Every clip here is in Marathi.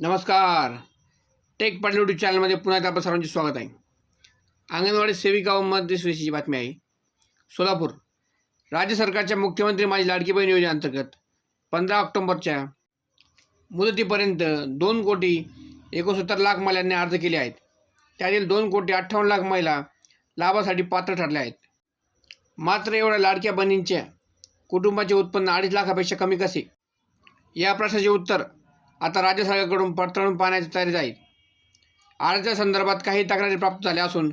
नमस्कार. टेक पाटील यूट्यूब चॅनलमध्ये पुन्हा एकदा आपण सर्वांचे स्वागत आहे. अंगणवाडी सेविका व मध्यस्वीची बातमी आहे. सोलापूर. राज्य सरकारच्या मुख्यमंत्री माझी लाडकी बहीण योजनेअंतर्गत पंधरा ऑक्टोंबरच्या मुदतीपर्यंत दोन कोटी एकोणसत्तर लाख महिलांनी अर्ज केले आहेत. त्यातील दोन कोटी अठ्ठावन्न लाख महिला लाभासाठी पात्र ठरल्या आहेत. मात्र एवढ्या लाडक्या बहिणींच्या कुटुंबाचे उत्पन्न अडीच लाखापेक्षा कमी कसे? या प्रश्नाचे उत्तर आता राज्य सरकारकडून पडताळून पाहण्याची तयारी आहे अर्जाच्या संदर्भात काही तक्रारी प्राप्त झाल्या असून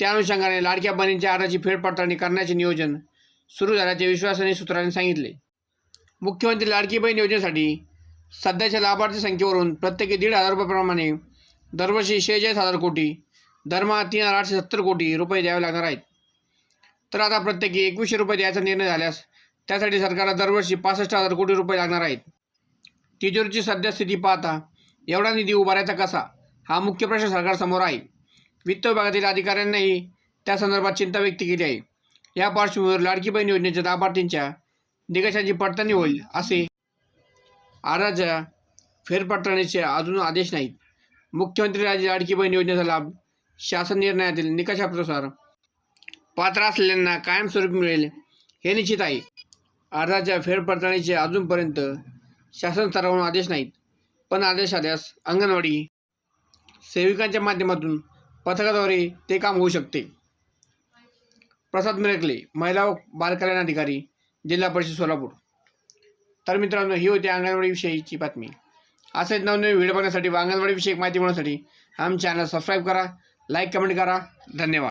त्या अनुषंगाने लाडक्या बहिणींच्या अर्जाची फेरपडताळणी करण्याचे नियोजन सुरू झाल्याचे विश्वासाने सूत्रांनी सांगितले. मुख्यमंत्री लाडकी बहीण योजनेसाठी सध्याच्या लाभार्थी संख्येवरून प्रत्येकी दीड हजार रुपयाप्रमाणे दरवर्षी शेहेचाळीस हजार कोटी दरमहा तीन हजार आठशे सत्तर कोटी रुपये द्यावे लागणार आहेत. तर आता प्रत्येकी एकवीसशे रुपये द्यायचा निर्णय झाल्यास त्यासाठी सरकारला दरवर्षी पासष्ट हजार कोटी रुपये लागणार आहेत. तिजोरीची सध्या स्थिती पाहता एवढा निधी उभारायचा कसा? हा मुख्य प्रश्न सरकारसमोर आहे. वित्त विभागातील अधिकाऱ्यांनाही त्या संदर्भात चिंता व्यक्त केली आहे. या पार्श्वभूमीवर लाडकी बहीण योजनेच्या लाभार्थींच्या निकषांची पडताळणी होईल असे आराच्या फेरपडताळणीचे अजून आदेश नाहीत. मुख्यमंत्री राज्य लाडकी बहीण योजनेचा लाभ शासन निर्णयातील निकषानुसार पात्र असलेल्यांना कायमस्वरूपी मिळेल हे निश्चित आहे. अर्जाच्या फेरपडताळणीचे अजूनपर्यंत शासन स्तरावरून आदेश नाहीत. पण आदेश आल्यास अंगणवाडी सेविकांच्या माध्यमातून पथकाद्वारे ते काम होऊ शकते. प्रसाद मिरकले महिला व बालकल्याण अधिकारी जिल्हा परिषद सोलापूर. तर मित्रांनो ही होती अंगणवाडीविषयीची बातमी. असेच नवनवीन व्हिडिओ बघण्यासाठी व अंगणवाडीविषयक माहिती मिळवण्यासाठी आमच्या चॅनल सबस्क्राईब करा लाईक कमेंट करा. धन्यवाद.